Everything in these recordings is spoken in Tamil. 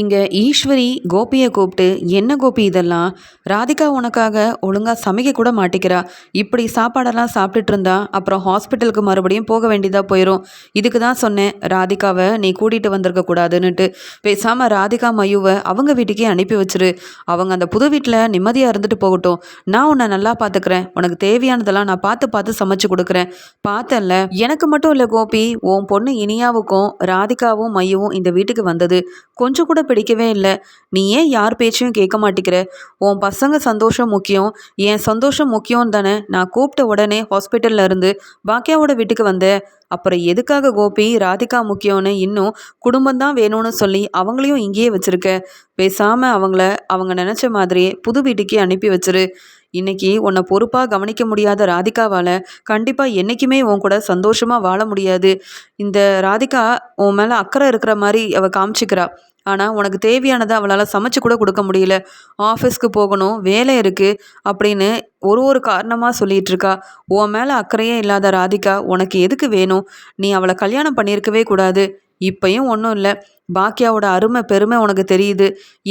இங்கே ஈஸ்வரி கோபியை கூப்பிட்டு என்ன கோபி இதெல்லாம்? ராதிகா உனக்காக ஒழுங்காக சமைக்க கூட மாட்டிக்கிறா. இப்படி சாப்பாடெல்லாம் சாப்பிட்டுட்டு இருந்தா அப்புறம் ஹாஸ்பிட்டலுக்கு மறுபடியும் போக வேண்டியதாக போயிடும் இதுக்கு தான் சொன்னேன் ராதிகாவை நீ கூட்டிகிட்டு வந்திருக்க கூடாதுன்னுட்டு. பேசாமல் ராதிகா மயுவை அவங்க வீட்டுக்கே அனுப்பி வச்சிரு. அவங்க அந்த புது வீட்டில் நிம்மதியாக இருந்துட்டு போகட்டும். நான் உன்னை நல்லா பார்த்துக்கிறேன் உனக்கு தேவையானதெல்லாம் நான் பார்த்து பார்த்து சமைச்சு கொடுக்குறேன். பார்த்தல எனக்கு மட்டும் இல்லை கோபி உன் பொண்ணு இனியாவுக்கும் ராதிகாவும் மையவும் இந்த வீட்டுக்கு வந்தது. கொஞ்சம் கூட பிடிக்கவே இல்லை. நீ ஏன் யார் பேச்சையும் கேட்க மாட்டேங்கிற? உன் பசங்க சந்தோஷம் முக்கியம். என் சந்தோஷம் முக்கியம் தானே? நான் கூப்பிட்ட உடனே ஹாஸ்பிட்டல்ல இருந்து பாக்கியாவோட வீட்டுக்கு வந்தேன். அப்புறம் எதுக்காக கோபி ராதிகா முக்கியம்னு இன்னும் குடும்பம் தான் வேணும்னு சொல்லி அவங்களையும் இங்கேயே வச்சிருக்க. பேசாமல் அவங்கள அவங்க நினச்ச மாதிரியே புது வீட்டுக்கே அனுப்பி வச்சிரு. இன்னைக்கு உன்னை பொறுப்பாக கவனிக்க முடியாத ராதிகாவால் கண்டிப்பாக என்றைக்குமே உன் கூட சந்தோஷமாக வாழ முடியாது. இந்த ராதிகா உன் மேலே அக்கறை இருக்கிற மாதிரி அவள் காமிச்சிக்கிறா. ஆனால் உனக்கு தேவையானதை அவளால் சமைச்சு கூட கொடுக்க முடியல. ஆஃபீஸ்க்கு போகணும் வேலை இருக்குது அப்படின்னு ஒரு ஒரு காரணமாக சொல்லிகிட்டு இருக்கா. உன் மேலே அக்கறையே இல்லாத ராதிகா உனக்கு எதுக்கு வேணும்? நீ அவளை கல்யாணம் பண்ணியிருக்கவே கூடாது. இப்பயும் ஒன்றும் இல்லை. பாக்கியாவோட அருமை பெருமை உனக்கு தெரியுது.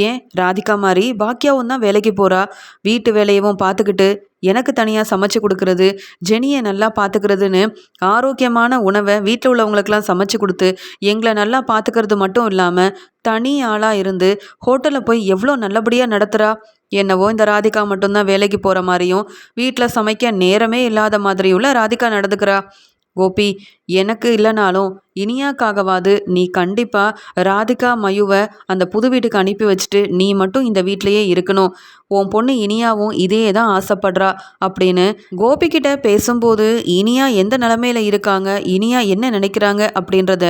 ஏன்? ராதிகா மாதிரி பாக்கியாவும் தான் வேலைக்கு போகிறா வீட்டு வேலையவும் பார்த்துக்கிட்டு எனக்கு தனியாக சமைச்சு கொடுக்கறது ஜெனியை நல்லா பார்த்துக்கிறதுன்னு ஆரோக்கியமான உணவை வீட்டில் உள்ளவங்களுக்கெல்லாம் சமைச்சு கொடுத்து எங்களை நல்லா பார்த்துக்கிறது மட்டும் இல்லாமல் தனி ஆளாக இருந்து ஹோட்டலில் போய் எவ்வளோ நல்லபடியாக நடத்துகிறா என்னவோ இந்த ராதிகா மட்டும்தான் வேலைக்கு போகிற மாதிரியும் வீட்டில் சமைக்க நேரமே இல்லாத மாதிரியும்ல ராதிகா நடந்துக்கிறா? கோபி எனக்கு இல்லைனாலும் இனியாக்காகவாது நீ கண்டிப்பாக ராதிகா மயுவை அந்த புது வீட்டுக்கு அனுப்பி வச்சுட்டு நீ மட்டும் இந்த வீட்லேயே இருக்கணும். உன் பொண்ணு இனியாவும் இதே தான் ஆசைப்படுறா அப்படின்னு கோபிக்கிட்ட பேசும்போது இனியா எந்த நிலமையில இருக்காங்க? இனியா என்ன நினைக்கிறாங்க? அப்படின்றத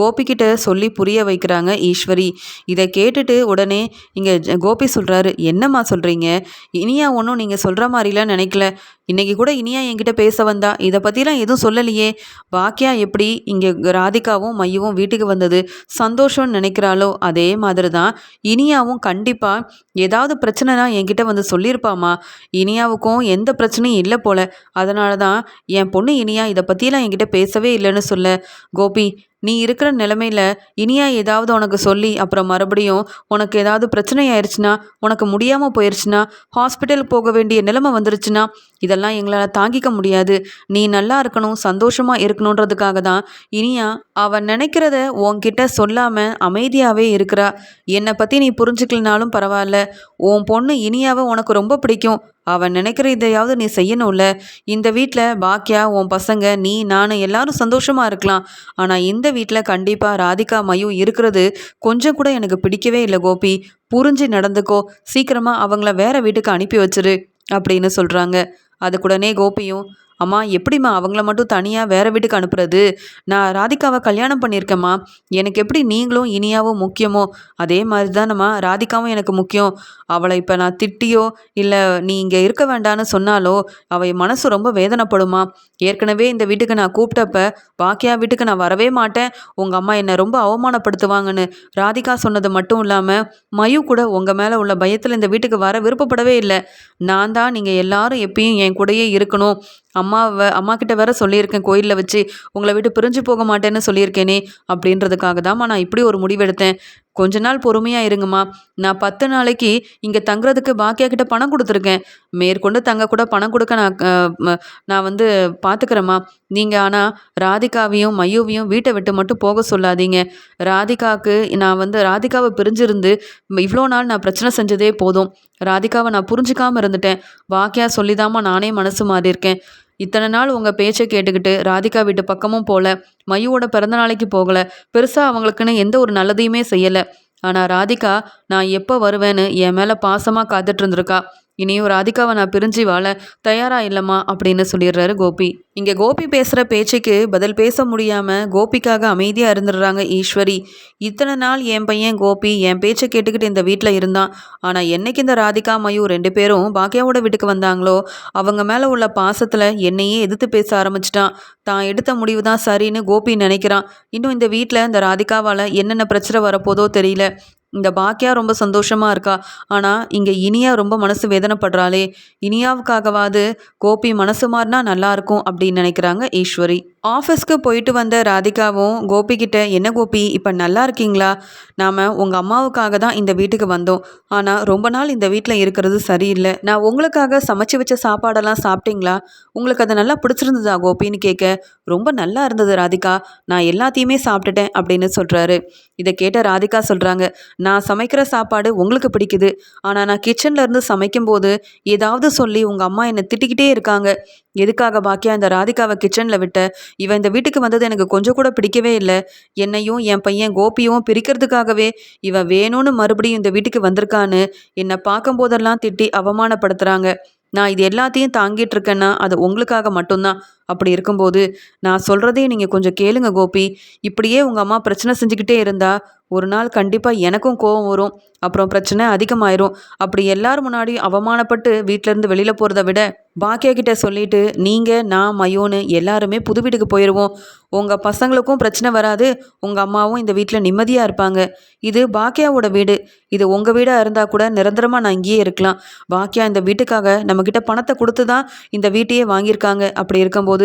கோபிக்கிட்ட சொல்லி புரிய வைக்கிறாங்க ஈஸ்வரி. இதை கேட்டுட்டு உடனே இங்கே கோபி சொல்கிறாரு என்னம்மா சொல்கிறீங்க இனியா ஒன்றும் நீங்கள் சொல்கிற மாதிரிலாம் நினைக்கல. இன்றைக்கி கூட இனியா என்கிட்ட பேச வந்தா. இதை பற்றிலாம் எதுவும் சொல்லலையே. பாக்கியா எப்படி இங்கே ராதிகாவும் மையவும் வீட்டுக்கு வந்தது சந்தோஷம்னு நினைக்கிறாளோ அதே மாதிரி தான் இனியாவும் கண்டிப்பாக ஏதாவது பிரச்சனைனா என்கிட்ட வந்து சொல்லியிருப்பாமா? இனியாவுக்கும் எந்த பிரச்சனையும் இல்லை போல. அதனால தான் என் பொண்ணு இனியா இதை பற்றிலாம் என்கிட்ட பேசவே இல்லைன்னு சொல்ல. கோபி நீ இருக்கிற நிலமையில இனியா ஏதாவது உனக்கு சொல்லி அப்புறம் மறுபடியும் உனக்கு ஏதாவது பிரச்சனை ஆயிடுச்சுன்னா உனக்கு முடியாமல் போயிடுச்சுன்னா ஹாஸ்பிட்டல் போக வேண்டிய நிலைமை வந்துருச்சுன்னா இதெல்லாம் எங்களால் தாங்கிக்க முடியாது. நீ நல்லா இருக்கணும் சந்தோஷமாக இருக்கணுன்றதுக்காக தான் இனியா அவன் நினைக்கிறத உன்கிட்ட சொல்லாமல் அமைதியாகவே இருக்கிறா. என்னை பற்றி நீ புரிஞ்சுக்கலனாலும் பரவாயில்ல. உன் பொண்ணு இனியாவை உனக்கு ரொம்ப பிடிக்கும். அவன் நினைக்கிற இதையாவது நீ செய்யணும்ல? இந்த வீட்டில் பாக்கியா உன் பசங்க நீ நான் எல்லாரும் சந்தோஷமாக இருக்கலாம். ஆனால் இந்த வீட்டில் கண்டிப்பாக ராதிகா மயு இருக்கிறது கொஞ்சம் கூட எனக்கு பிடிக்கவே இல்லை கோபி. புரிஞ்சு நடந்துக்கோ. சீக்கிரமாக அவங்கள வேற வீட்டுக்கு அனுப்பி வச்சிரு அப்படின்னு சொல்கிறாங்க அதுக்குடனே கோபியும் அம்மா எப்படிம்மா அவங்கள மட்டும் தனியாக வேறு வீட்டுக்கு அனுப்புறது? நான் ராதிகாவை கல்யாணம் பண்ணியிருக்கேம்மா. எனக்கு எப்படி நீங்களும் இனியாவும் முக்கியமோ அதே மாதிரி தானம்மா ராதிகாவும் எனக்கு முக்கியம். அவளை இப்போ நான் திட்டியோ இல்லை நீ இங்கே இருக்க வேண்டான்னு சொன்னாலோ அவள் மனசு ரொம்ப வேதனைப்படுமா ஏற்கனவே இந்த வீட்டுக்கு நான் கூப்பிட்டப்ப பாக்கியா வீட்டுக்கு நான் வரவே மாட்டேன். உங்கள் அம்மா என்னை ரொம்ப அவமானப்படுத்துவாங்கன்னு ராதிகா சொன்னது மட்டும் இல்லாமல் மயு கூட உங்கள் மேலே உள்ள பயத்தில் இந்த வீட்டுக்கு வர விருப்பப்படவே இல்லை. நான் தான் நீங்கள் எல்லாரும் எப்பயும் என் கூடயே இருக்கணும். அம்மாவை அம்மா கிட்ட வேற சொல்லியிருக்கேன் கோயிலில் வச்சு உங்களை விட்டு பிரிஞ்சு போக மாட்டேன்னு சொல்லியிருக்கேனே அப்படின்றதுக்காக தான்மா நான் இப்படி ஒரு முடிவெடுத்தேன். கொஞ்ச நாள் பொறுமையாக இருங்கம்மா. நான் பத்து நாளைக்கு இங்கே தங்குறதுக்கு பாக்கியா கிட்ட பணம் கொடுத்துருக்கேன். மேற்கொண்டு தங்க கூட பணம் கொடுக்க நான் நான் வந்து பார்த்துக்கிறேம்மா நீங்கள் ஆனால் ராதிகாவையும் மையோவையும் வீட்டை விட்டு மட்டும் போக சொல்லாதீங்க. ராதிகாவுக்கு நான் வந்து ராதிகாவை பிரிஞ்சிருந்து இவ்வளோ நாள் நான் பிரச்சனை செஞ்சதே போதும். ராதிகாவை நான் புரிஞ்சுக்காமல் இருந்துட்டேன். பாக்கியா சொல்லிதாம்மா நானே மனசு மாறி இருக்கேன் இத்தனை நாள் உங்கள் பேச்சை கேட்டுக்கிட்டு ராதிகா வீட்டு பக்கமும் போகல மையோட பிறந்த நாளைக்கு போகலை. பெருசாக அவங்களுக்குன்னு எந்த ஒரு நல்லதையுமே செய்யலை. ஆனால் ராதிகா நான் எப்போ வருவேன்னு என் மேலே பாசமாக காத்துட்டு இருந்திருக்கா. இனியும் ராதிகாவை நான் பிரிஞ்சு வாழ தயாரா இல்லைம்மா அப்படின்னு சொல்லிடுறாரு கோபி. இங்கே கோபி பேசுகிற பேச்சுக்கு பதில் பேச முடியாமல் கோபிக்காக அமைதியாக இருந்துடுறாங்க ஈஸ்வரி. இத்தனை நாள் என் பையன் கோபி என் பேச்சை கேட்டுக்கிட்டு இந்த வீட்டில் இருந்தான். ஆனால் என்னைக்கு இந்த ராதிகா மயூர் ரெண்டு பேரும் பாக்கியாவோட வீட்டுக்கு வந்தாங்களோ அவங்க மேலே உள்ள பாசத்தில் என்னையே எதிர்த்து பேச ஆரம்பிச்சிட்டான். தான் எடுத்த முடிவு தான் சரின்னு கோபி நினைக்கிறான். இன்னும் இந்த வீட்டில் இந்த ராதிகாவால் என்னென்ன பிரச்சனை வரப்போதோ தெரியல. இந்த பாக்கியா ரொம்ப சந்தோஷமாக இருக்கா? ஆனால் இங்கே இனியா ரொம்ப மனசு வேதனைப்படுறாளே. இனியாவுக்காகவாது கோபி மனசு மாறினா நல்லாயிருக்கும் அப்படின்னு நினைக்கிறாங்க ஈஸ்வரி. ஆஃபீஸ்க்கு போயிட்டு வந்த ராதிகாவும் கோபிக்கிட்ட என்ன கோபி இப்போ நல்லா இருக்கீங்களா? நாம் உங்கள் அம்மாவுக்காக தான் இந்த வீட்டுக்கு வந்தோம். ஆனால் ரொம்ப நாள் இந்த வீட்டில் இருக்கிறது சரியில்லை. நான் உங்களுக்காக சமைச்சு வச்ச சாப்பாடெல்லாம் சாப்பிட்டீங்களா? உங்களுக்கு அது நல்லா பிடிச்சிருந்ததா கோபின்னு கேட்க ரொம்ப நல்லா இருந்தது ராதிகா. நான் எல்லாத்தையுமே சாப்பிட்டுட்டேன் அப்படின்னு சொல்கிறாரு இதை கேட்ட ராதிகா சொல்கிறாங்க நான் சமைக்கிற சாப்பாடு உங்களுக்கு பிடிக்குது. ஆனால் நான் கிச்சன்லேருந்து சமைக்கும்போது ஏதாவது சொல்லி உங்கள் அம்மா என்னை திட்டிக்கிட்டே இருக்காங்க. எதுக்காக பாக்கியா இந்த ராதிகாவை கிச்சனில் விட்ட? இவன் இந்த வீட்டுக்கு வந்தது எனக்கு கொஞ்சம் கூட பிடிக்கவே இல்லை. என்னையும் என் பையன் கோபியும் பிரிக்கிறதுக்காகவே இவன் வேணும்னு மறுபடியும் இந்த வீட்டுக்கு வந்திருக்கான்னு என்னை பார்க்கும்போதெல்லாம் திட்டி அவமானப்படுத்துகிறாங்க நான் இது எல்லாத்தையும் தாங்கிட்டு இருக்கேன்னா அது உங்களுக்காக மட்டும்தான். அப்படி இருக்கும்போது நான் சொல்கிறதையும் நீங்கள் கொஞ்சம் கேளுங்க கோபி. இப்படியே உங்கள் அம்மா பிரச்சனை செஞ்சுக்கிட்டே இருந்தா ஒரு நாள் கண்டிப்பாக எனக்கும் கோவம் வரும். அப்புறம் பிரச்சனை அதிகமாயிரும். அப்படி எல்லார் முன்னாடியும் அவமானப்பட்டு வீட்டிலேருந்து வெளியில் போகிறத விட பாக்கியா கிட்ட சொல்லிட்டு நீங்கள் நான் மயோன்னு எல்லாருமே புது வீட்டுக்கு போயிடுவோம் உங்கள் பசங்களுக்கும் பிரச்சனை வராது. உங்கள் அம்மாவும் இந்த வீட்டில் நிம்மதியாக இருப்பாங்க. இது பாக்கியாவோட வீடு. இது உங்கள் வீடாக இருந்தால் கூட நிரந்தரமாக நான் இங்கேயே இருக்கலாம். பாக்கியா இந்த வீட்டுக்காக நம்மக்கிட்ட பணத்தை கொடுத்து தான் இந்த வீட்டையே வாங்கியிருக்காங்க. அப்படி இருக்கும்போது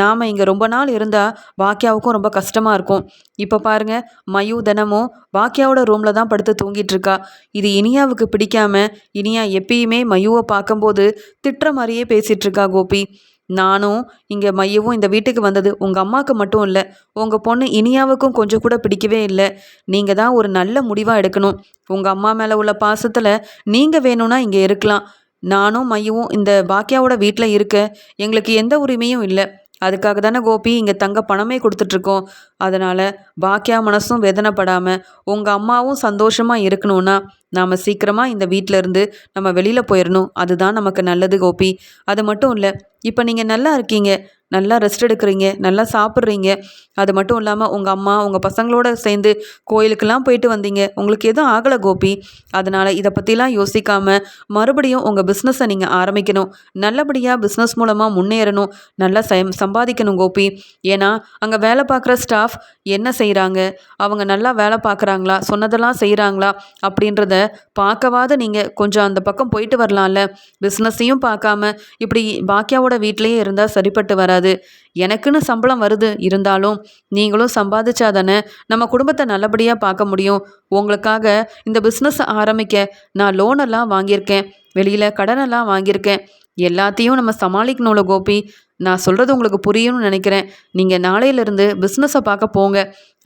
நாம் இங்கே ரொம்ப நாள் இருந்தால் பாக்கியாவுக்கும் ரொம்ப கஷ்டமாக இருக்கும். இப்போ பாருங்கள் மயு தினமும் பாக்கியாவோட ரூமில் தான் படுத்து தூங்கிட்டு இருக்கா. இது இனியாவுக்கு பிடிக்காம இனியா எப்பயுமே மயுவை பார்க்கும்போது திட்டுற மாதிரியே பேசிகிட்டு இருக்கா கோபி. நானும் இங்கே மையவும் இந்த வீட்டுக்கு வந்தது உங்கள் அம்மாவுக்கு மட்டும் இல்லை உங்கள் பொண்ணு இனியாவுக்கும் கொஞ்சம் கூட பிடிக்கவே இல்லை. நீங்கள் தான் ஒரு நல்ல முடிவாக எடுக்கணும். உங்கள் அம்மா மேலே உள்ள பாசத்தில் நீங்கள் வேணும்னா இங்கே இருக்கலாம். நானும் மையவும் இந்த பாக்கியாவோட வீட்டில் இருக்க எங்களுக்கு எந்த உரிமையும் இல்லை. அதுக்காக தானே கோபி இங்கே தங்க பணமே கொடுத்துட்ருக்கோம். அதனால் பாக்கியா மனசும் வேதனைப்படாமல் உங்கள் அம்மாவும் சந்தோஷமாக இருக்கணும்னா நாம் சீக்கிரமாக இந்த வீட்டிலேருந்து நம்ம வெளியில் போயிடணும் அதுதான் நமக்கு நல்லது கோபி. அது மட்டும் இல்லை இப்போ நீங்கள் நல்லா இருக்கீங்க. நல்லா ரெஸ்ட் எடுக்கிறீங்க நல்லா சாப்பிட்றீங்க. அது மட்டும் இல்லாமல் உங்கள் அம்மா உங்கள் பசங்களோட சேர்ந்து கோயிலுக்கெல்லாம் போயிட்டு வந்தீங்க. உங்களுக்கு எதுவும் ஆகலை கோபி. அதனால் இதை பற்றிலாம் யோசிக்காமல் மறுபடியும் உங்கள் பிஸ்னஸை நீங்கள் ஆரம்பிக்கணும். நல்லபடியாக பிஸ்னஸ் மூலமாக முன்னேறணும். நல்லா சம்பாதிக்கணும் கோபி. ஏன்னா அங்கே வேலை பார்க்குற ஸ்டாஃப் என்ன செய்கிறாங்க அவங்க நல்லா வேலை பார்க்குறாங்களா? சொன்னதெல்லாம் செய்கிறாங்களா அப்படின்றத பார்க்கவாத நீங்கள் கொஞ்சம் அந்த பக்கம் போயிட்டு வரலாம்ல. பிஸ்னஸையும் பார்க்காம இப்படி பாக்கியாவோட வீட்லேயே இருந்தால் சரிப்பட்டு வராது. எனக்குன்னு சம்பளம் வருது. இருந்தாலும் நீங்களும் சம்பாதிச்சா தானே நம்ம குடும்பத்தை நல்லபடியாக பார்க்க முடியும். உங்களுக்காக இந்த பிஸ்னஸ் ஆரம்பிக்க நான் லோனெல்லாம் வாங்கியிருக்கேன். வெளியில் கடனெல்லாம் வாங்கியிருக்கேன். எல்லாத்தையும் நம்ம சமாளிக்கணும்ல கோபி. நான் சொல்கிறது உங்களுக்கு புரியும்னு நினைக்கிறேன். நீங்கள் நாளையிலேருந்து பிஸ்னஸை பார்க்க போங்க.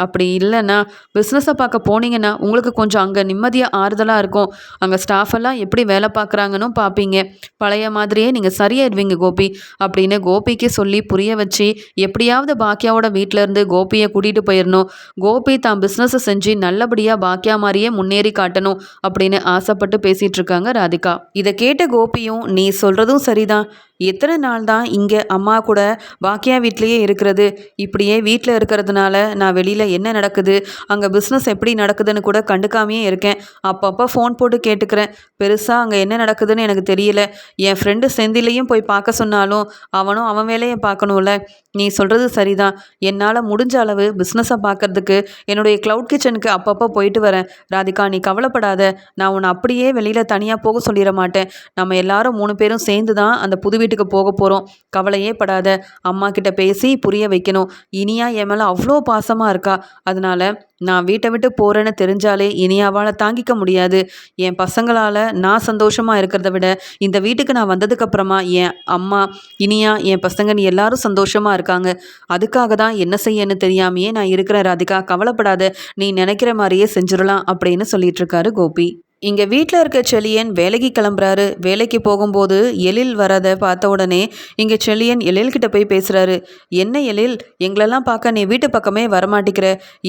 அப்படி இல்லைன்னா பிஸ்னஸை பார்க்க போனீங்கன்னா உங்களுக்கு கொஞ்சம் அங்கே நிம்மதியாக ஆறுதலாக இருக்கும். அங்கே ஸ்டாஃப் எல்லாம் எப்படி வேலை பார்க்குறாங்கன்னு பார்ப்பீங்க. பழைய மாதிரியே நீங்கள் சரியாயிடுவீங்க கோபி. அப்படின்னு கோபிக்கு சொல்லி புரிய வச்சு எப்படியாவது பாக்கியாவோட வீட்டிலேருந்து கோபியை கூட்டிகிட்டு போயிடணும் கோபி தான் பிஸ்னஸை செஞ்சு நல்லபடியாக பாக்கியா மாதிரியே முன்னேறி காட்டணும் அப்படின்னு ஆசைப்பட்டு பேசிகிட்டு இருக்காங்க ராதிகா. இதை கேட்ட கோபியும் நீ சொல்கிறதும் சரிதான். எத்தனை நாள் தான் இங்கே அம்மா கூட பாக்கியா வீட்லேயே இருக்கிறது? இப்படியே வீட்டில் இருக்கிறதுனால நான் வெளியில் என்ன நடக்குது? அங்கே பிஸ்னஸ் எப்படி நடக்குதுன்னு கூட கண்டுக்காமையே இருக்கேன். அப்பப்போ ஃபோன் போட்டு கேட்டுக்கிறேன். பெருசாக அங்கே என்ன நடக்குதுன்னு எனக்கு தெரியல. என் ஃப்ரெண்டு செந்திலையும் போய் பார்க்க சொன்னாலும் அவனும் அவன் வேலையை பார்க்கணும்ல. நீ சொல்கிறது சரிதான். என்னால் முடிஞ்ச அளவு பிஸ்னஸை பார்க்கறதுக்கு என்னுடைய க்ளவுட் கிச்சனுக்கு அப்பப்போ போயிட்டு வரேன். ராதிகா நீ கவலைப்படாத. நான் உன்னை அப்படியே வெளியில் தனியாக போக சொல்லிட மாட்டேன். நம்ம எல்லாரும் மூணு பேரும் சேர்ந்து தான் அந்த புது வீட்டுக்கு போக போகிறோம் கவலையே படாத. அம்மா கிட்ட பேசி புரிய வைக்கணும். இனியா என் மேலே அவ்வளோ பாசமாக இருக்கா. அதனால் நான் வீட்டை விட்டு போகிறேன்னு தெரிஞ்சாலே இனியாவால் தாங்கிக்க முடியாது. என் பசங்களால் நான் சந்தோஷமாக இருக்கிறத விட இந்த வீட்டுக்கு நான் வந்ததுக்கப்புறமா என் அம்மா இனியா என் பசங்கன்னு எல்லாரும் சந்தோஷமாக இருக்காங்க. அதுக்காக தான் என்ன செய்யன்னு தெரியாமையே நான் இருக்கிறேன் ராதிகா. கவலைப்படாத. நீ நினைக்கிற மாதிரியே செஞ்சிடலாம் அப்படின்னு சொல்லிட்டு இருக்காரு கோபி. இங்கே வீட்டில் இருக்க செலியன் வேலைக்கு கிளம்புறாரு. வேலைக்கு போகும்போது எழில் வரதை பார்த்த உடனே இங்கே செலியன் எழில்கிட்ட போய் பேசுகிறாரு என்ன எழில்? எங்களெல்லாம் பார்க்க நீ வீட்டு பக்கமே வரமாட்டிக்கிற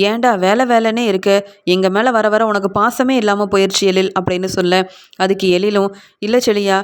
ஏன்டா வேலை வேலைன்னே இருக்க? எங்கள் மேலே வர வர உனக்கு பாசமே இல்லாமல் போயிடுச்சு எழில் அப்படின்னு சொல்ல. அதுக்கு எழிலும் இல்லை செலியா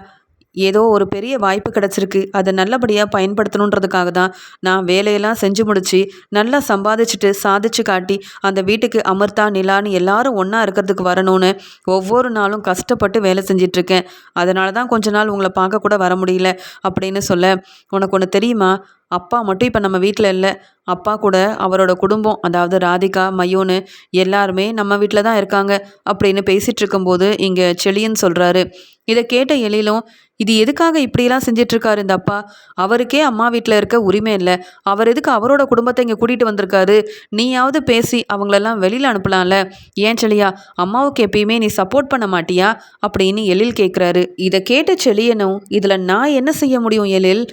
ஏதோ ஒரு பெரிய வாய்ப்பு கிடச்சிருக்கு. அதை நல்லபடியாக பயன்படுத்தணுன்றதுக்காக தான் நான் வேலையெல்லாம் செஞ்சு முடித்து நல்லா சம்பாதிச்சுட்டு சாதிச்சு காட்டி அந்த வீட்டுக்கு அமிர்தா நிலான்னு எல்லாரும் ஒன்றா இருக்கிறதுக்கு வரணும்னு ஒவ்வொரு நாளும் கஷ்டப்பட்டு வேலை செஞ்சிட்ருக்கேன். அதனால தான் கொஞ்ச நாள் உங்களை பார்க்க கூட வர முடியல அப்படின்னு சொல்ல உனக்கு ஒன்று தெரியுமா? அப்பா மட்டும் இப்போ நம்ம வீட்டில் இல்லை. அப்பா கூட அவரோட குடும்பம் அதாவது ராதிகா மையோன்னு எல்லாருமே நம்ம வீட்டில் தான் இருக்காங்க அப்படின்னு பேசிகிட்டு இருக்கும்போது இங்கே செளியன் சொல்கிறாரு இதை கேட்ட எழிலும் இது எதுக்காக இப்படியெல்லாம் செஞ்சிட்ருக்காரு இந்த அப்பா? அவருக்கே அம்மா வீட்டில் இருக்க உரிமை இல்லை. அவர் எதுக்கு அவரோட குடும்பத்தை இங்கே கூட்டிகிட்டு வந்திருக்காரு? நீயாவது பேசி அவங்களெல்லாம் வெளியில் அனுப்பலாம்ல. ஏன் செலியா அம்மாவுக்கு எப்பயுமே நீ சப்போர்ட் பண்ண மாட்டியா? அப்படின்னு எழில் கேட்குறாரு இதை கேட்ட செலியனும் இதில் நான் என்ன செய்ய முடியும் எழில்?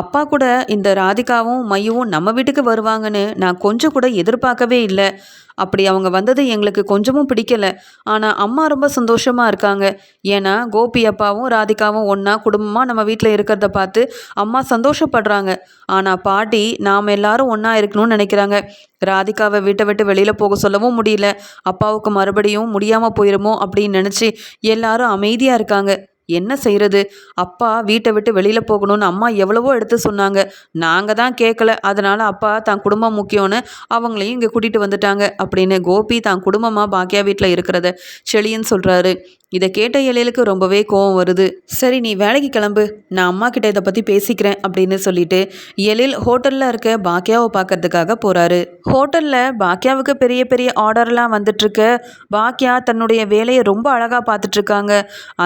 அப்பா கூட இந்த ராதிகாவும் மையவும் நம்ம வீட்டுக்கு வருவாங்கன்னு நான் கொஞ்சம் கூட எதிர்பார்க்கவே இல்லை. அப்படி அவங்க வந்தது எங்களுக்கு கொஞ்சமும் பிடிக்கல. ஆனால் அம்மா ரொம்ப சந்தோஷமாக இருக்காங்க. ஏன்னா கோபி அப்பாவும் ராதிகாவும் ஒன்றா குடும்பமாக நம்ம வீட்டில் இருக்கிறத பார்த்து அம்மா சந்தோஷப்படுறாங்க. ஆனால் பாட்டி நாம் எல்லாரும் ஒன்றா இருக்கணும்னு நினைக்கிறாங்க. ராதிகாவை வீட்டை விட்டு வெளியில் போக சொல்லவும் முடியல. அப்பாவுக்கு மறுபடியும் முடியாமல் போயிருமோ அப்படின்னு நினச்சி எல்லாரும் அமைதியாக இருக்காங்க. என்ன செய்கிறது அப்பா வீட்டை விட்டு வெளியில் போகணும்னு அம்மா எவ்வளவோ எடுத்து சொன்னாங்க. நாங்கள் தான் கேட்கல அதனால் அப்பா தான் குடும்பம் முக்கியம்னு அவங்களையும் இங்கே கூட்டிகிட்டு வந்துட்டாங்க. அப்படின்னு கோபி தான் குடும்பமாக பாக்கியா வீட்டில் இருக்கிறத செழியன் சொல்கிறாரு இதை கேட்ட எழிலுக்கு ரொம்பவே கோவம் வருது. சரி நீ வேலைக்கு கிளம்பு. நான் அம்மா கிட்ட இதை பற்றி பேசிக்கிறேன் அப்படின்னு சொல்லிட்டு எழில் ஹோட்டலில் இருக்க பாக்கியாவை பார்க்கறதுக்காக போகிறாரு ஹோட்டலில் பாக்கியாவுக்கு பெரிய பெரிய ஆர்டர்லாம் வந்துட்டுருக்க. பாக்கியா தன்னுடைய வேலையை ரொம்ப அழகாக பார்த்துட்ருக்காங்க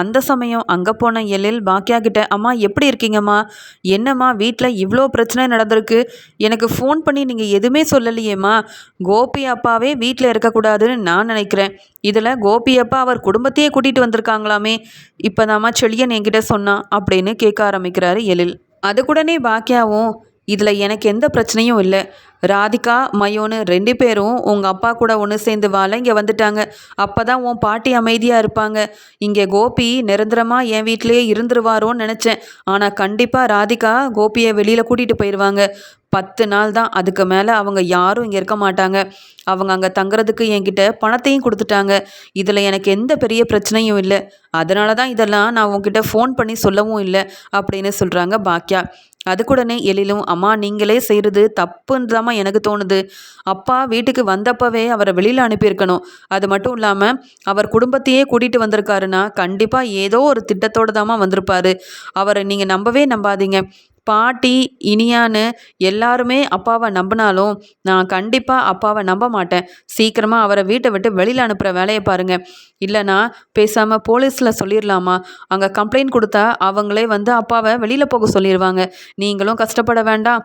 அந்த சமயம் அங்கே போன எழில் பாக்கியா கிட்ட அம்மா எப்படி இருக்கீங்கம்மா? என்னம்மா வீட்டில் இவ்வளோ பிரச்சனை நடந்திருக்கு? எனக்கு ஃபோன் பண்ணி நீங்கள் எதுவுமே சொல்லலையேம்மா? கோபி அப்பாவே வீட்டில் இருக்கக்கூடாதுன்னு நான் நினைக்கிறேன். இதில் கோபி அப்பா அவர் குடும்பத்தையே கூட்டிகிட்டு வந்திருக்காங்களாமே இப்போ தாம்மா செழியன் என்கிட்ட சொன்னான் அப்படின்னு கேட்க ஆரம்பிக்கிறாரு எழில். அது கூடனே பாக்கியாவும் இதில் எனக்கு எந்த பிரச்சனையும் இல்லை. ராதிகா மயோன்னு ரெண்டு பேரும் உங்கள் அப்பா கூட ஒன்று சேர்ந்து வாழ இங்கே வந்துட்டாங்க. அப்போ தான் உன் பாட்டி அமைதியாக இருப்பாங்க. இங்கே கோபி நிரந்தரமாக என் வீட்டிலேயே இருந்துருவாரோன்னு நினச்சேன். ஆனால் கண்டிப்பாக ராதிகா கோபியை வெளியில் கூட்டிகிட்டு போயிடுவாங்க பத்து நாள் தான் அதுக்கு மேலே அவங்க யாரும் இங்கே இருக்க மாட்டாங்க. அவங்க அங்கே தங்குறதுக்கு என்கிட்ட பணத்தையும் கொடுத்துட்டாங்க. இதில் எனக்கு எந்த பெரிய பிரச்சனையும் இல்லை. அதனால தான் இதெல்லாம் நான் உங்ககிட்ட ஃபோன் பண்ணி சொல்லவும் இல்லை அப்படின்னு சொல்கிறாங்க பாக்கியா அதுக்குடனே எழிலும் அம்மா நீங்களே செய்கிறது தப்புன்றதாம்மா எனக்கு தோணுது. அப்பா வீட்டுக்கு வந்தப்பவே அவரை வெளியில் அனுப்பியிருக்கணும். அது மட்டும் இல்லாமல் அவர் குடும்பத்தையே கூட்டிகிட்டு வந்திருக்காருன்னா கண்டிப்பாக ஏதோ ஒரு திட்டத்தோடு தாம்மா வந்திருப்பாரு. அவரை நீங்கள் நம்பவே நம்பாதீங்க. பாட்டி இனியான்னு எல்லாருமே அப்பாவை நம்பினாலும் நான் கண்டிப்பாக அப்பாவை நம்ப மாட்டேன். சீக்கிரமாக அவரை வீட்டை விட்டு வெளியில் அனுப்புகிற வேலையை பாருங்கள் இல்லைனா பேசாமல் போலீஸில் சொல்லிடலாமா அங்கே கம்ப்ளைண்ட் கொடுத்தா அவங்களே வந்து அப்பாவை வெளியில் போக சொல்லிடுவாங்க நீங்களும் கஷ்டப்பட வேண்டாம்.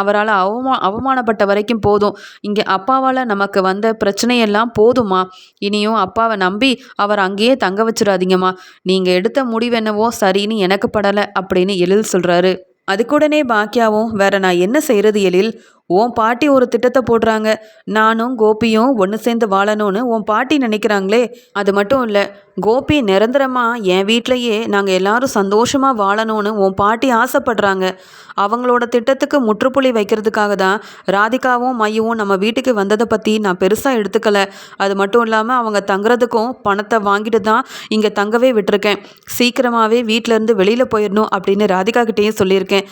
அவரால் அவமா அவமானப்பட்ட வரைக்கும் போதும். இங்கே அப்பாவால் நமக்கு வந்த பிரச்சனையெல்லாம் போதுமா? இனியும் அப்பாவை நம்பி அவர் அங்கேயே தங்க வச்சிடாதீங்கம்மா நீங்கள் எடுத்த முடிவு என்னவோ சரின்னு எனக்கு படலை அப்படின்னு எழில் சொல்கிறாரு அதுக்குடனே பாக்கியாவும் வேற நான் என்ன செய்கிறது எழில்? உன் பாட்டி ஒரு திட்டத்தை போடுறாங்க. நானும் கோபியும் ஒன்று சேர்ந்து வாழணும்னு உன் பாட்டி நினைக்கிறாங்களே. அது மட்டும் இல்லை கோபி நிரந்தரமாக என் வீட்டிலையே நாங்கள் எல்லாரும் சந்தோஷமாக வாழணும்னு உன் பாட்டி ஆசைப்படுறாங்க. அவங்களோட திட்டத்துக்கு முற்றுப்புள்ளி வைக்கிறதுக்காக தான் ராதிகாவும் மையவும் நம்ம வீட்டுக்கு வந்ததை பற்றி நான் பெருசாக எடுத்துக்கலை. அது மட்டும் இல்லாமல் அவங்க தங்குறதுக்கும் பணத்தை வாங்கிட்டு தான் இங்கே தங்கவே விட்டுருக்கேன். சீக்கிரமாகவே வீட்டிலேருந்து வெளியில் போயிடணும் அப்படின்னு ராதிகா கிட்டேயும் சொல்லியிருக்கேன்.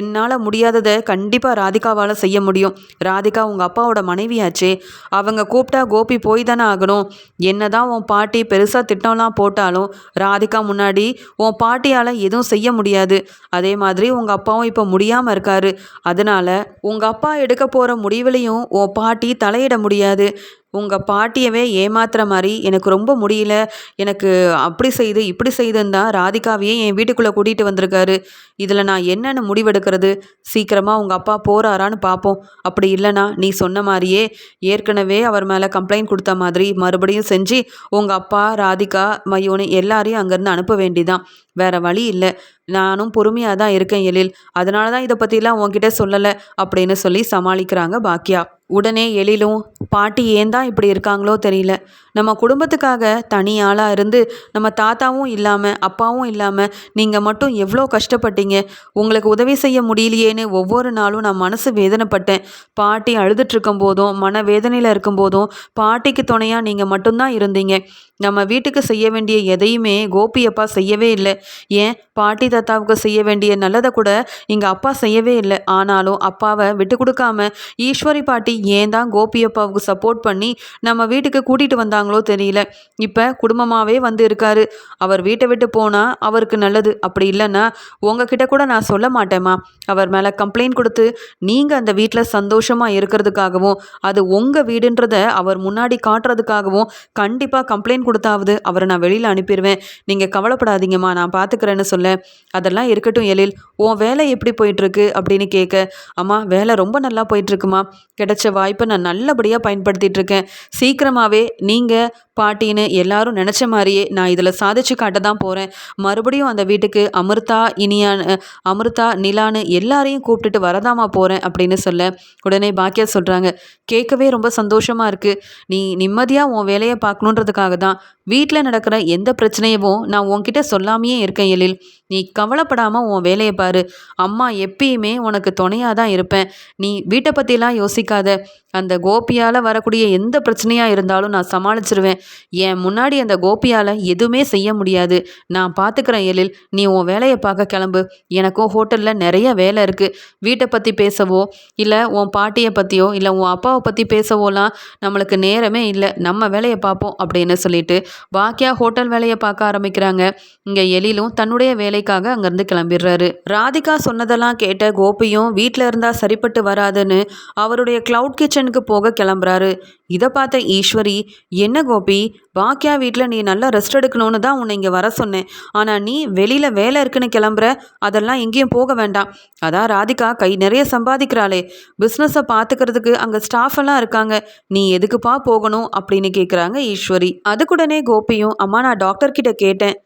என்னால் முடியாததை கண்டிப்பாக ராதிகாவால் செய்ய முடியும். ராதிகா உங்கள் அப்பாவோட மனைவியாச்சே. அவங்க கூப்பிட்டா கோபி போய் தானே ஆகணும். என்ன தான் உன் பாட்டி பெருசாக திட்டம்லாம் போட்டாலும் ராதிகா முன்னாடி உன் பாட்டியால் எதுவும் செய்ய முடியாது. அதே மாதிரி உங்கள் அப்பாவும் இப்போ முடியாமல் இருக்காரு. அதனால் உங்கள் அப்பா எடுக்க போகிற முடிவுலையும் உன் பாட்டி தலையிட முடியாது. உங்கள் பாட்டியவே ஏமாத்துற மாதிரி எனக்கு ரொம்ப முடியல. எனக்கு அப்படி செய்து இப்படி செய்துன்னு தான் ராதிகாவையே என் வீட்டுக்குள்ளே கூட்டிகிட்டு வந்திருக்காரு. இதில் நான் என்னென்னு முடிவெடுக்கிறது? சீக்கிரமாக உங்கள் அப்பா போகிறாரான்னு பார்ப்போம் அப்படி இல்லைனா நீ சொன்ன மாதிரியே ஏற்கனவே அவர் மேலே கம்ப்ளைண்ட் கொடுத்த மாதிரி மறுபடியும் செஞ்சு உங்கள் அப்பா ராதிகா மையோனு எல்லாரையும் அங்கேருந்து அனுப்ப வேண்டிதான். வேறு வழி இல்லை. நானும் பொறுமையாக தான் இருக்கேன் எழில். அதனால தான் இதை பற்றிலாம் உன்கிட்ட சொல்லலை அப்படின்னு சொல்லி சமாளிக்கிறாங்க பாக்கியா. உடனே எழிலும் பாட்டி ஏன் தான் இப்படி இருக்காங்களோ தெரியல. நம்ம குடும்பத்துக்காக தனி ஆளாக இருந்து நம்ம தாத்தாவும் இல்லாமல் அப்பாவும் இல்லாமல் நீங்கள் மட்டும் எவ்வளோ கஷ்டப்பட்டீங்க? உங்களுக்கு உதவி செய்ய முடியலையேன்னு ஒவ்வொரு நாளும் நான் மனசு வேதனைப்பட்டேன். பாட்டி அழுதுட்ருக்கும் போதும் மன வேதனையில் இருக்கும் போதும் பாட்டிக்கு துணையாக நீங்கள் மட்டும்தான் இருந்தீங்க. நம்ம வீட்டுக்கு செய்ய வேண்டிய எதையுமே கோபி அப்பா செய்யவே இல்லை. ஏன்? பாட்டி தாத்தாவுக்கு செய்ய வேண்டிய நல்லதை கூட எங்கள் அப்பா செய்யவே இல்லை. ஆனாலும் அப்பாவை விட்டு கொடுக்காம ஈஸ்வரி பாட்டி ஏன் தான் கோபி அப்பாவுக்கு சப்போர்ட் பண்ணி நம்ம வீட்டுக்கு கூட்டிகிட்டு வந்தாங்களோ தெரியல. இப்போ குடும்பமாகவே வந்து இருக்காரு. அவர் வீட்டை விட்டு போனால் அவருக்கு நல்லது. அப்படி இல்லைன்னா உங்ககிட்ட கூட நான் சொல்ல மாட்டேம்மா. அவர் மேலே கம்ப்ளைண்ட் கொடுத்து நீங்கள் அந்த வீட்டில் சந்தோஷமாக இருக்கிறதுக்காகவும் அது உங்கள் வீடுன்றத அவர் முன்னாடி காட்டுறதுக்காகவும் கண்டிப்பாக கம்ப்ளைண்ட் கொடுத்தாவது அவரை நான் வெளியில் அனுப்பிடுவேன் நீங்கள் கவலைப்படாதீங்கம்மா நான் பார்த்துக்கிறேன்னு சொல்ல. அதெல்லாம் இருக்கட்டும் எழில். உன் வேலை எப்படி போயிட்டுருக்கு? அப்படின்னு கேட்க அம்மா வேலை ரொம்ப நல்லா போயிட்டுருக்குமா? கிடைச்ச வாய்ப்பை நான் நல்லபடியாக பயன்படுத்திகிட்டு இருக்கேன் சீக்கிரமாகவே நீங்கள் பாட்டின்னு எல்லாரும் நினச்ச மாதிரியே நான் இதில் சாதிச்சு காட்ட தான் போகிறேன் மறுபடியும் அந்த வீட்டுக்கு அமிர்தா இனியான் அமிர்தா நிலான்னு எல்லாரையும் கூப்பிட்டுட்டு வரதாமா போகிறேன் அப்படின்னு சொல்ல உடனே பாக்கியா சொல்கிறாங்க கேட்கவே ரொம்ப சந்தோஷமாக இருக்குது நீ நிம்மதியாக உன் வேலையை பார்க்கணுன்றதுக்காக தான் வீட்டில் நடக்கிற எந்த பிரச்சனையவும் நான் உன்கிட்ட சொல்லாமையே இருக்கேன் எழில். நீ கவலைப்படாமல் உன் வேலையை பாரு. அம்மா எப்பயுமே உனக்கு துணையாக தான் இருப்பேன். நீ வீட்டை பற்றிலாம் யோசிக்காத. அந்த கோபியால் வரக்கூடிய எந்த பிரச்சனையாக இருந்தாலும் நான் சமாளிச்சிருவேன். என் முன்னாடி அந்த கோபியால் எதுவுமே செய்ய முடியாது. நான் பார்த்துக்கிறேன் எழில். நீ உன் வேலையை பார்க்க கிளம்பு. எனக்கும் ஹோட்டலில் நிறைய வேலை இருக்குது வீட்டை பற்றி பேசவோ இல்லை உன் பாட்டியை பற்றியோ இல்லை உன் அப்பாவை பற்றி பேசவோலாம் நம்மளுக்கு நேரமே இல்லை. நம்ம வேலையை பார்ப்போம் அப்படின்னு சொல்லிட்டு வாக்கியா ஹோட்டல் வேலையை பார்க்க ஆரம்பிக்கிறாங்க. இங்கே எழிலும் தன்னுடைய வேலை வேலைக்காக அங்கேருந்து கிளம்பிடுறாரு. ராதிகா சொன்னதெல்லாம் கேட்ட கோபியும் வீட்டில் இருந்தால் சரிப்பட்டு வராதுன்னு அவருடைய க்ளவுட் கிச்சனுக்கு போக கிளம்புறாரு. இதை பார்த்த ஈஸ்வரி என்ன கோபி பாக்கியா வீட்டில் நீ நல்லா ரெஸ்ட் எடுக்கணும்னு தான் உன்னை இங்கே வர சொன்னேன். ஆனால் நீ வெளியில் வேலை இருக்குன்னு கிளம்புற அதெல்லாம் எங்கேயும் போக வேண்டாம். அதான் ராதிகா கை நிறைய சம்பாதிக்கிறாளே. பிஸ்னஸை பார்த்துக்கிறதுக்கு அங்கே ஸ்டாஃப் எல்லாம் இருக்காங்க. நீ எதுக்குப்பா போகணும்? அப்படின்னு கேட்குறாங்க ஈஸ்வரி. அதுக்குடனே கோபியும் அம்மா நான் டாக்டர் கிட்ட கேட்டேன்.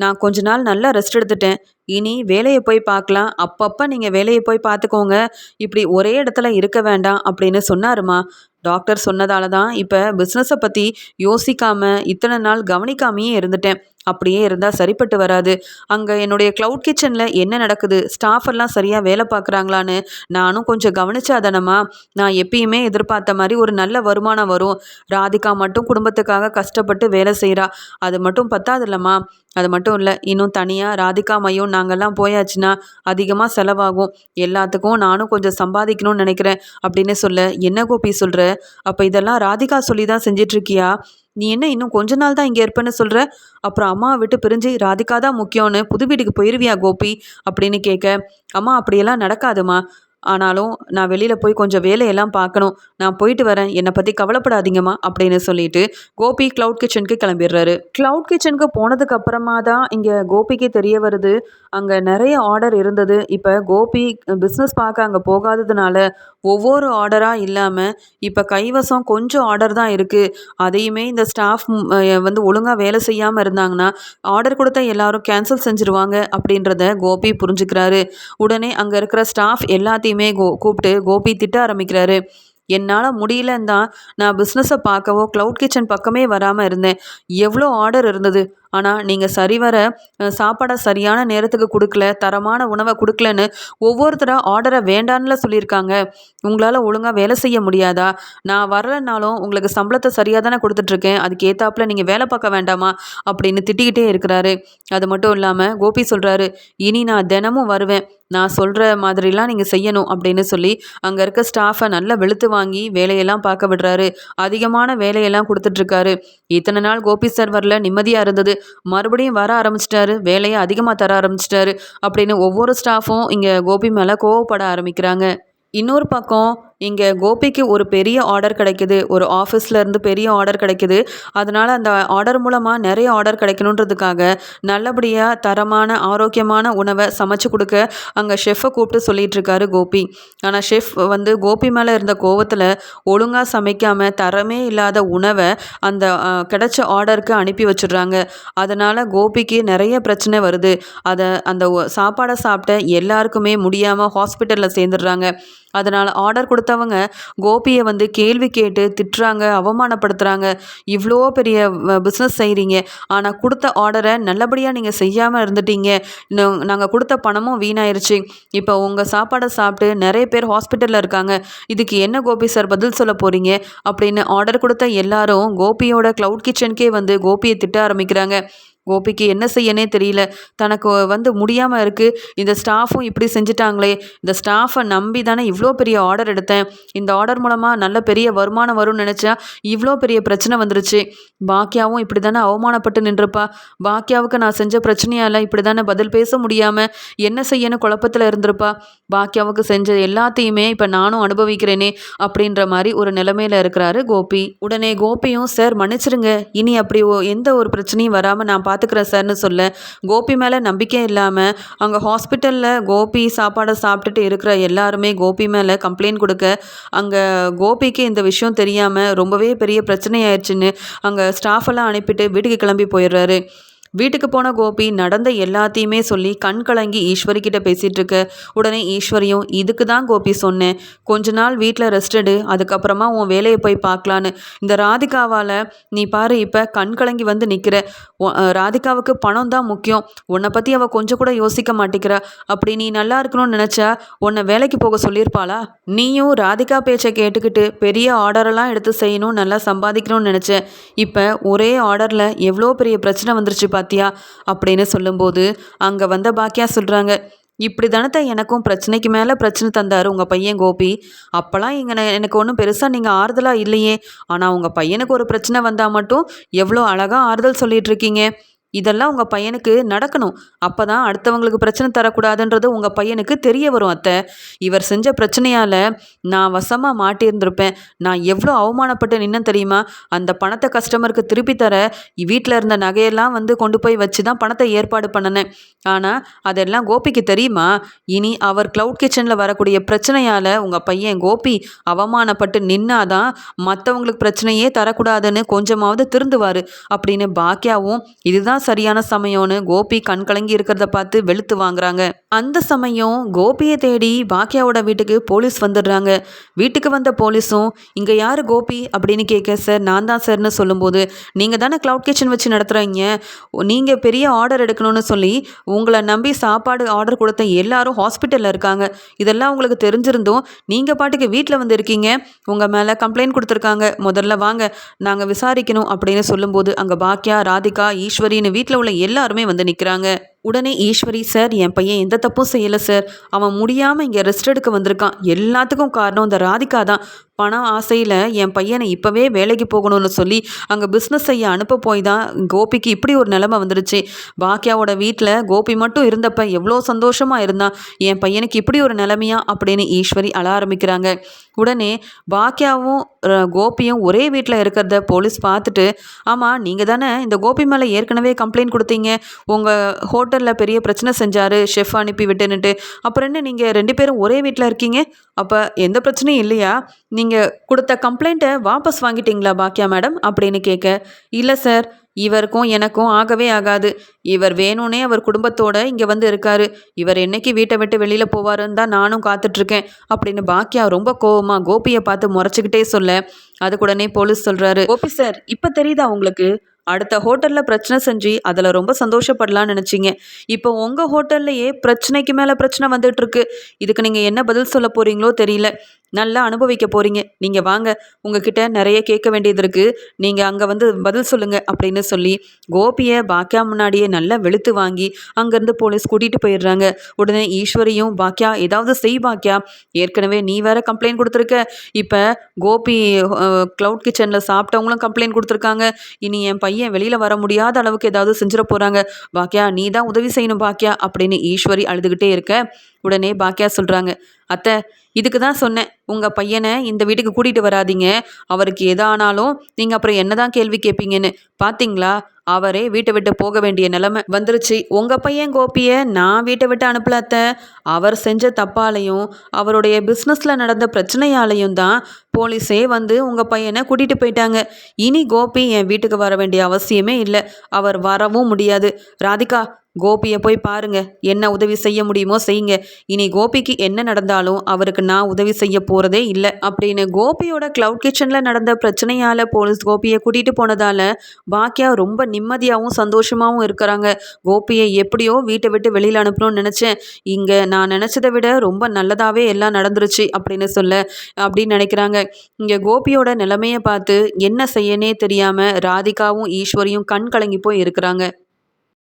நான் கொஞ்ச நாள் நல்லா ரெஸ்ட் எடுத்துட்டேன். இனி வேலையை போய் பார்க்கலாம். அப்பப்போ நீங்கள் வேலையை போய் பார்த்துக்கோங்க. இப்படி ஒரே இடத்துல இருக்க வேண்டாம் அப்படின்னு சொன்னாருமா. டாக்டர் சொன்னதால தான் இப்போ பிஸ்னஸை பற்றி யோசிக்காமல் இத்தனை நாள் கவனிக்காமையே இருந்துட்டேன். அப்படியே இருந்தால் சரிப்பட்டு வராது. அங்கே என்னுடைய க்ளவுட் கிச்சனில் என்ன நடக்குது? ஸ்டாஃப் எல்லாம் சரியாக வேலை பார்க்குறாங்களான்னு நானும் கொஞ்சம் கவனிச்சாதனமா நான் எப்பயுமே எதிர்பார்த்த மாதிரி ஒரு நல்ல வருமானம் வரும். ராதிகா மட்டும் குடும்பத்துக்காக கஷ்டப்பட்டு வேலை செய்கிறா அது மட்டும் பத்தாதில்லம்மா. அது மட்டும் இல்லை இன்னும் தனியாக ராதிகா மையம் நாங்கள்லாம் போயாச்சுன்னா அதிகமாக செலவாகும். எல்லாத்துக்கும் நானும் கொஞ்சம் சம்பாதிக்கணும்னு நினைக்கிறேன் அப்படின்னு சொல்ல என்ன கோபி சொல்கிற அப்போ இதெல்லாம் ராதிகா சொல்லி தான் செஞ்சிட்ருக்கியா நீ என்ன இன்னும் கொஞ்ச நாள் தான் இங்கே இருப்பேன்னு சொல்கிற அப்புறம் அம்மாவை விட்டு பிரிஞ்சு ராதிகா தான் முக்கியம்னு புது வீட்டுக்கு போயிருவியா கோபி? அப்படின்னு கேட்க அம்மா அப்படியெல்லாம் நடக்காதுமா ஆனாலும் நான் வெளியில் போய் கொஞ்சம் வேலையெல்லாம் பார்க்கணும். நான் போயிட்டு வரேன். என்னை பற்றி கவலைப்படாதீங்கம்மா அப்படின்னு சொல்லிட்டு கோபி க்ளவுட் கிச்சனுக்கு கிளம்பிடுறாரு. க்ளவுட் கிச்சனுக்கு போனதுக்கு அப்புறமா தான் இங்கே கோபிக்கு தெரிய வருது. அங்கே நிறைய ஆர்டர் இருந்தது. இப்போ கோபி பிஸ்னஸ் பார்க்க அங்கே போகாததுனால ஒவ்வொரு ஆர்டராக இல்லாமல் இப்போ கைவசம் கொஞ்சம் ஆர்டர் தான் இருக்குது அதையுமே இந்த ஸ்டாஃப் வந்து ஒழுங்காக வேலை செய்யாமல் இருந்தாங்கன்னா ஆர்டர் கொடுத்த எல்லாரும் கேன்சல் செஞ்சுருவாங்க அப்படின்றத கோபி புரிஞ்சுக்கிறாரு. உடனே அங்கே இருக்கிற ஸ்டாஃப் எல்லாத்தையுமே கோ கூப்பிட்டு கோபி திட்ட ஆரம்பிக்கிறாரு. என்னால் முடியலன்னு தான் நான் பிஸ்னஸை பார்க்கவோ க்ளவுட் கிச்சன் பக்கமே வராமல் இருந்தேன். எவ்வளோ ஆர்டர் இருந்தது? ஆனால் நீங்கள் சரிவர சாப்பாடை சரியான நேரத்துக்கு கொடுக்கல தரமான உணவை கொடுக்கலன்னு ஒவ்வொருத்தராக ஆர்டரை வேண்டான்ல சொல்லியிருக்காங்க. உங்களால் ஒழுங்காக வேலை செய்ய முடியாதா? நான் வரலைனாலும் உங்களுக்கு சம்பளத்தை சரியாக தானே கொடுத்துட்ருக்கேன். அதுக்கு ஏத்தாப்புல நீங்கள் வேலை பார்க்க வேண்டாமா? அப்படின்னு திட்டிக்கிட்டே இருக்கிறாரு. அது மட்டும் இல்லாமல் கோபி சொல்கிறாரு இனி நான் தினமும் வருவேன். நான் சொல்கிற மாதிரிலாம் நீங்கள் செய்யணும் அப்படின்னு சொல்லி அங்கே இருக்க ஸ்டாஃபை நல்லா வெளுத்து வாங்கி வேலையெல்லாம் பார்க்க விடுறாரு. அதிகமான வேலையெல்லாம் கொடுத்துட்ருக்காரு. இத்தனை நாள் கோபி சார் வரல நிம்மதியாக இருந்தது. மறுபடியும் வர ஆரம்பிச்சிட்டாரு வேலையை அதிகமாக தர ஆரம்பிச்சிட்டாரு அப்படின்னு ஒவ்வொரு ஸ்டாஃபும் இங்கே கோபி மேலே கோவப்பட ஆரம்பிக்கிறாங்க. இன்னொரு பக்கம் இங்கே கோபிக்கு ஒரு பெரிய ஆர்டர் கிடைக்குது. ஒரு ஆஃபீஸ்லேருந்து பெரிய ஆர்டர் கிடைக்குது. அதனால் அந்த ஆர்டர் மூலமாக நிறைய ஆர்டர் கிடைக்கணுன்றதுக்காக நல்லபடியாக தரமான ஆரோக்கியமான உணவை சமைச்சு கொடுக்க அங்கே ஷெஃப்பை கூப்பிட்டு சொல்லிகிட்டு இருக்காரு கோபி. ஆனால் ஷெஃப் வந்து கோபி மேலே இருந்த கோவத்தில் ஒழுங்காக சமைக்காமல் தரமே இல்லாத உணவை அந்த கிடைச்ச ஆர்டருக்கு அனுப்பி வச்சிடுறாங்க. அதனால் கோபிக்கு நிறைய பிரச்சனை வருது. அதை அந்த சாப்பாடை சாப்பிட்ட எல்லாருக்குமே முடியாமல் ஹாஸ்பிட்டலில் சேர்ந்துடுறாங்க. அதனால் ஆர்டர் கொடுத்தவங்க கோபியை வந்து கேள்வி கேட்டு திட்டுறாங்க அவமானப்படுத்துகிறாங்க இவ்வளோ பெரிய பிஸ்னஸ் செய்கிறீங்க ஆனால் கொடுத்த ஆர்டரை நல்லபடியாக நீங்கள் செய்யாமல் இருந்துட்டீங்க. நாங்கள் கொடுத்த பணமும் வீணாயிருச்சு. இப்போ உங்கள் சாப்பாடை சாப்பிட்டு நிறைய பேர் ஹாஸ்பிட்டலில் இருக்காங்க. இதுக்கு என்ன கோபி சார் பதில் சொல்ல போகிறீங்க அப்படின்னு ஆர்டர் கொடுத்த எல்லாரும் கோபியோட க்ளவுட் கிச்சனுக்கே வந்து கோபியை திட்ட ஆரம்பிக்கிறாங்க. கோபிக்கு என்ன செய்யனே தெரியல. தனக்கு வந்து முடியாமல் இருக்குது இந்த ஸ்டாஃபும் இப்படி செஞ்சுட்டாங்களே. இந்த ஸ்டாஃபை நம்பி தானே இவ்வளோ பெரிய ஆர்டர் எடுத்தேன். இந்த ஆர்டர் மூலமாக நல்ல பெரிய வருமானம் வரும்னு நினச்சா இவ்வளோ பெரிய பிரச்சனை வந்துருச்சு. பாக்கியாவும் இப்படி தானே அவமானப்பட்டு நின்றுப்பா. பாக்கியாவுக்கு நான் செஞ்ச பிரச்சனையால் இப்படி தானே பதில் பேச முடியாமல் என்ன செய்யணும் குழப்பத்தில் இருந்திருப்பா. பாக்கியாவுக்கு செஞ்ச எல்லாத்தையுமே இப்போ நானும் அனுபவிக்கிறேனே அப்படின்ற மாதிரி ஒரு நிலைமையில் இருக்கிறாரு கோபி. உடனே கோபியும் சார் மன்னிச்சிருங்க. இனி அப்படி எந்த ஒரு பிரச்சனையும் வராமல் நான் பார்த்துக்கிறேன் சார்னு சொல்ல. கோபி மேலே நம்பிக்கை இல்லாமல் அங்கே ஹாஸ்பிட்டலில் கோபி சாப்பாடை சாப்பிட்டுட்டு இருக்கிற எல்லாருமே கோபி மேலே கம்ப்ளைண்ட் கொடுக்க அங்கே கோபிக்கு இந்த விஷயம் தெரியாமல் ரொம்பவே பெரிய பிரச்சனையாயிருச்சுன்னு அங்கே ஸ்டாஃப் எல்லாம் அனுப்பிட்டு வீட்டுக்கு கிளம்பி போயிடுறாரு. வீட்டுக்கு போன கோபி நடந்த எல்லாத்தையுமே சொல்லி கண் கலங்கி ஈஸ்வரி கிட்ட பேசிட்டு இருக்க. உடனே ஈஸ்வரியும் இதுக்கு தான் கோபி சொன்னேன். கொஞ்ச நாள் வீட்டில் ரெஸ்ட் எடு. அதுக்கப்புறமா உன் வேலையை போய் பார்க்கலான்னு. இந்த ராதிகாவால் நீ பாரு இப்போ கண் கலங்கி வந்து நிற்கிற ராதிகாவுக்கு பணம் தான் முக்கியம். உன்னை பற்றி அவள் கொஞ்சம் கூட யோசிக்க மாட்டேங்கிறா அப்படி நீ நல்லா இருக்கணும்னு நினச்சா உன்னை வேலைக்கு போக சொல்லியிருப்பாளா? நீயும் ராதிகா பேச்சை கேட்டுக்கிட்டு பெரிய ஆர்டரெல்லாம் எடுத்து செய்யணும் நல்லா சம்பாதிக்கணும்னு நினச்சேன் இப்போ ஒரே ஆர்டரில் எவ்வளோ பெரிய பிரச்சனை வந்துருச்சு பாத்தியா? அப்படின்னு சொல்லும்போது அங்கே வந்த பாக்கியா சொல்கிறாங்க இப்படி தானத்தை எனக்கும் பிரச்சனைக்கு மேலே பிரச்சனை தந்தார் உங்கள் பையன் கோபி. அப்போல்லாம் இங்கே எனக்கு ஒன்றும் பெருசாக நீங்கள் ஆறுதலாக இல்லையே. ஆனால் உங்கள் பையனுக்கு ஒரு பிரச்சனை வந்தால் மட்டும் எவ்வளோ அழகாக ஆறுதல் சொல்லிகிட்ருக்கீங்க இதெல்லாம் உங்கள் பையனுக்கு நடக்கணும். அப்போ தான் அடுத்தவங்களுக்கு பிரச்சனை தரக்கூடாதுன்றது உங்கள் பையனுக்கு தெரிய வரும் அத்தை. இவர் செஞ்ச பிரச்சனையால் நான் வசமாக மாட்டியிருந்திருப்பேன். நான் எவ்வளோ அவமானப்பட்டு நின்னு தெரியுமா? அந்த பணத்தை கஸ்டமருக்கு திருப்பி தர வீட்டில் இருந்த நகையெல்லாம் வந்து கொண்டு போய் வச்சு தான் பணத்தை ஏற்பாடு பண்ணினேன். ஆனால் அதெல்லாம் கோபிக்கு தெரியுமா? இனி அவர் க்ளவுட் கிச்சனில் வரக்கூடிய பிரச்சனையால் உங்கள் பையன் கோபி அவமானப்பட்டு நின்னாதான் மற்றவங்களுக்கு பிரச்சனையே தரக்கூடாதுன்னு கொஞ்சமாவது திருந்துவார். அப்படின்னு பாக்கியாவும் இதுதான் சரியான சமயம்னு கோபி கண் கலங்கி இருக்கிறத பார்த்து வெளுத்து வாங்குறாங்க. அந்த சமயம் கோபியை தேடி பாக்கியாவோட வீட்டுக்கு போலீஸ் வந்துடுறாங்க. வீட்டுக்கு வந்த போலீஸும் இங்கே யார் கோபி? அப்படின்னு கேட்க சார் நான் தான் சார்னு சொல்லும்போது நீங்கள் தானே க்ளவுட் கிச்சன் வச்சு நடத்துகிறீங்க நீங்கள் பெரிய ஆர்டர் எடுக்கணும்னு சொல்லி உங்களை நம்பி சாப்பாடு ஆர்டர் கொடுத்த எல்லாரும் ஹாஸ்பிட்டலில் இருக்காங்க. இதெல்லாம் உங்களுக்கு தெரிஞ்சிருந்தோம் நீங்கள் பாட்டுக்கு வீட்டில் வந்து இருக்கீங்க. உங்கள் மேலே கம்ப்ளைண்ட் கொடுத்துருக்காங்க. முதல்ல வாங்க. நாங்கள் விசாரிக்கணும் அப்படின்னு சொல்லும்போது அங்கே பாக்கியா ராதிகா ஈஸ்வரின்னு வீட்டில் உள்ள எல்லாருமே வந்து நிற்கிறாங்க உடனே ஈஸ்வரி சார் என் பையன் எந்த தப்பும் செய்யலை சார். அவன் முடியாமல் இங்கே ரெஸ்ட் எடுக்க வந்திருக்கான். எல்லாத்துக்கும் காரணம் இந்த ராதிகா தான். பணம் ஆசையில் என் பையனை இப்போவே வேலைக்கு போகணும்னு சொல்லி அங்கே பிஸ்னஸ் செய்ய அனுப்ப போய் தான் கோபிக்கு இப்படி ஒரு நிலமை வந்துருச்சு. பாக்கியாவோட வீட்டில் கோபி மட்டும் இருந்தப்ப எவ்வளோ சந்தோஷமாக இருந்தான் என் பையனுக்கு இப்படி ஒரு நிலமையா? அப்படின்னு ஈஸ்வரி அழ ஆரம்பிக்கிறாங்க. உடனே பாக்கியாவும் கோபியும் ஒரே வீட்டில் இருக்கிறத போலீஸ் பார்த்துட்டு ஆமாம் நீங்கள் தானே இந்த கோபி மேலே ஏற்கனவே கம்ப்ளைண்ட் கொடுத்தீங்க. உங்கள் ஹோட்டலில் பெரிய பிரச்சனை செஞ்சார். ஷெஃப் அனுப்பி விட்டுன்னுட்டு. அப்புறம் என்ன நீங்கள் ரெண்டு பேரும் ஒரே வீட்டில் இருக்கீங்க? அப்போ எந்த பிரச்சனையும் இல்லையா? நீங்கள் கொடுத்த கம்ப்ளைண்ட்டை வாபஸ் வாங்கிட்டீங்களா பாக்கியா மேடம்? அப்படின்னு கேட்க இல்லை சார். இவருக்கும் எனக்கும் ஆகவே ஆகாது. இவர் வேணும்னே அவர் குடும்பத்தோட இங்கே வந்து இருக்காரு. இவர் என்னைக்கு வீட்டை விட்டு வெளியில் போவாருன்னு தான் நானும் காத்துட்ருக்கேன். அப்படின்னு பாக்கியா ரொம்ப கோவமாக கோபியை பார்த்து முறைச்சிக்கிட்டே சொல்ல அதுக்குடனே போலீஸ் சொல்கிறாரு கோபி சார் இப்போ தெரியுதா உங்களுக்கு? அடுத்த ஹோட்டலில் பிரச்சனை செஞ்சு அதில் ரொம்ப சந்தோஷப்படலான்னு நினச்சிங்க. இப்போ உங்கள் ஹோட்டல்லையே பிரச்சனைக்கு மேலே பிரச்சனை வந்துட்டுருக்கு. இதுக்கு நீங்கள் என்ன பதில் சொல்ல போகிறீங்களோ தெரியல. நல்லா அனுபவிக்க போகிறீங்க நீங்கள் வாங்க. உங்ககிட்ட நிறைய கேட்க வேண்டியது இருக்குது நீங்கள் அங்கே வந்து பதில் சொல்லுங்கள் அப்படின்னு சொல்லி கோபியை பாக்கியா முன்னாடியே நல்லா வெளுத்து வாங்கி அங்கேருந்து போலீஸ் கூட்டிகிட்டு போயிடுறாங்க. உடனே ஈஸ்வரியும் பாக்கியா ஏதாவது செய் பாக்கியா ஏற்கனவே நீ வேற கம்ப்ளைண்ட் கொடுத்துருக்க. இப்போ கோபி க்ளவுட் கிச்சனில் சாப்பிட்டவங்களும் கம்ப்ளைண்ட் கொடுத்துருக்காங்க. இனி என் பையன் வெளியில் வர முடியாத அளவுக்கு ஏதாவது செஞ்சிட போகிறாங்க பாக்கியா நீ தான் உதவி செய்யணும் பாக்கியா அப்படின்னு ஈஸ்வரி அழுதுகிட்டே இருக்க. உடனே பாக்கியா சொல்கிறாங்க அத்தை இதுக்கு தான் சொன்னேன். உங்கள் பையனை இந்த வீட்டுக்கு கூட்டிகிட்டு வராதிங்க. அவருக்கு எதானாலும் நீங்கள் அப்புறம் என்ன தான் கேள்வி கேட்பீங்கன்னு பார்த்தீங்களா அவரே வீட்டை விட்டு போக வேண்டிய நிலைமை வந்துருச்சு. உங்கள் பையன் கோபியை நான் வீட்டை விட்டு அனுப்பலாத்த அவர் செஞ்ச தப்பாலையும் அவருடைய பிஸ்னஸில் நடந்த பிரச்சனையாலையும் தான் போலீஸே வந்து உங்கள் பையனை கூட்டிகிட்டு போயிட்டாங்க. இனி கோபி என் வீட்டுக்கு வர வேண்டிய அவசியமே இல்லை. அவர் வரவும் முடியாது. ராதிகா கோபியை போய் பாருங்க. என்ன உதவி செய்ய முடியுமோ செய்யுங்க. இனி கோபிக்கு என்ன நடந்தாலும் அவருக்கு நான் உதவி செய்ய போகிறதே இல்லை அப்படின்னு கோபியோட க்ளவுட் கிச்சனில் நடந்த பிரச்சனையால் போலீஸ் கோபியை கூட்டிகிட்டு போனதால் பாக்கியா ரொம்ப நிம்மதியாகவும் சந்தோஷமாகவும் இருக்கிறாங்க. கோபியை எப்படியோ வீட்டை விட்டு வெளியில் அனுப்பணும்னு நினச்சேன். இங்கே நான் நினச்சதை விட ரொம்ப நல்லதாகவே எல்லாம் நடந்துருச்சு அப்படின்னு சொல்ல அப்படின்னு நினைக்கிறாங்க. இங்கே கோபியோட நிலைமையை பார்த்து என்ன செய்யனே தெரியாமல் ராதிகாவும் ஈஸ்வரியும் கண் கலங்கி போய் இருக்கிறாங்க.